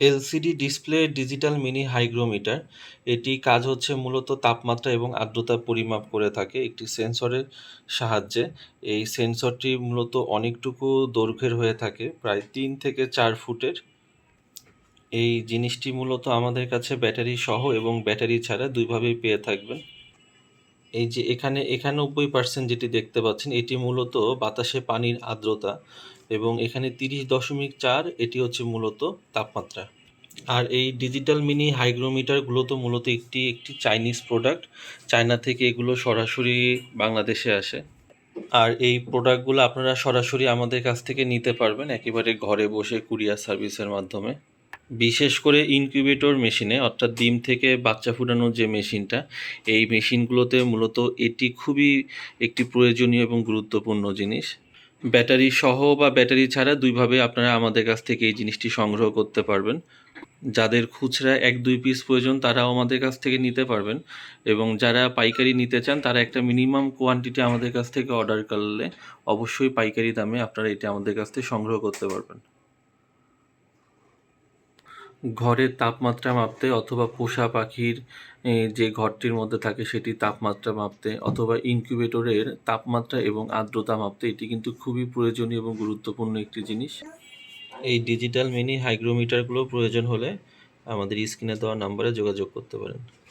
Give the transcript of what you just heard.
LCD display digital mini hygrometer. এটি কাজ হচ্ছে মূলত তাপমাত্রা এবং আর্দ্রতা পরিমাপ করে থাকে একটি সেন্সরের সাহায্যে। এই সেন্সরটি মূলত অনেকটুকু দৈর্ঘ্যের হয়ে থাকে, প্রায় তিন থেকে চার ফুটের। এই জিনিসটি মূলত আমাদের কাছে ব্যাটারি সহ এবং ব্যাটারি ছাড়া দুইভাবেই পেয়ে থাকবেন। এই যে এখানে একানব্বই পার্সেন্ট যেটি দেখতে পাচ্ছেন, এটি মূলত বাতাসে পানির আর্দ্রতা এবং এখানে তিরিশ দশমিক চার, এটি হচ্ছে মূলত তাপমাত্রা। আর এই ডিজিটাল মিনি হাইগ্রোমিটারগুলো তো মূলত একটি একটি চাইনিজ প্রোডাক্ট। চায়না থেকে এগুলো সরাসরি বাংলাদেশে আসে। আর এই প্রোডাক্টগুলো আপনারা সরাসরি আমাদের কাছ থেকে নিতে পারবেন, একেবারে ঘরে বসে কুরিয়ার সার্ভিসের মাধ্যমে। বিশেষ করে ইনকিউবেটর মেশিনে অর্থাৎ ডিম থেকে বাচ্চা ফুটানোর যে মেশিনটা এই মেশিনগুলোতে মূলত এটি খুবই একটি প্রয়োজনীয় এবং গুরুত্বপূর্ণ জিনিস। ব্যাটারি সহ বা ব্যাটারি ছাড়া দুইভাবে আপনারা আমাদের কাছ থেকে এই জিনিসটি সংগ্রহ করতে পারবেন। যাদের খুচরা এক দুই পিস প্রয়োজন, তারাও আমাদের কাছ থেকে নিতে পারবেন এবং যারা পাইকারি নিতে চান, তারা একটা মিনিমাম কোয়ান্টিটি আমাদের কাছ থেকে অর্ডার করলে অবশ্যই পাইকারি দামে আপনারা এটা আমাদের কাছ থেকে সংগ্রহ করতে পারবেন। ঘরের তাপমাত্রা মাপতে অথবা পোষা পাখির যে ঘরটির মধ্যে থাকে সেটি তাপমাত্রা মাপতে অথবা ইনকিউবেটরের তাপমাত্রা এবং আর্দ্রতা মাপতে এটি কিন্তু খুবই প্রয়োজনীয় এবং গুরুত্বপূর্ণ একটি জিনিস। এই ডিজিটাল মিনি হাইগ্রোমিটারগুলো প্রয়োজন হলে আমাদের স্ক্রিনে দেওয়া নাম্বারে যোগাযোগ করতে পারেন।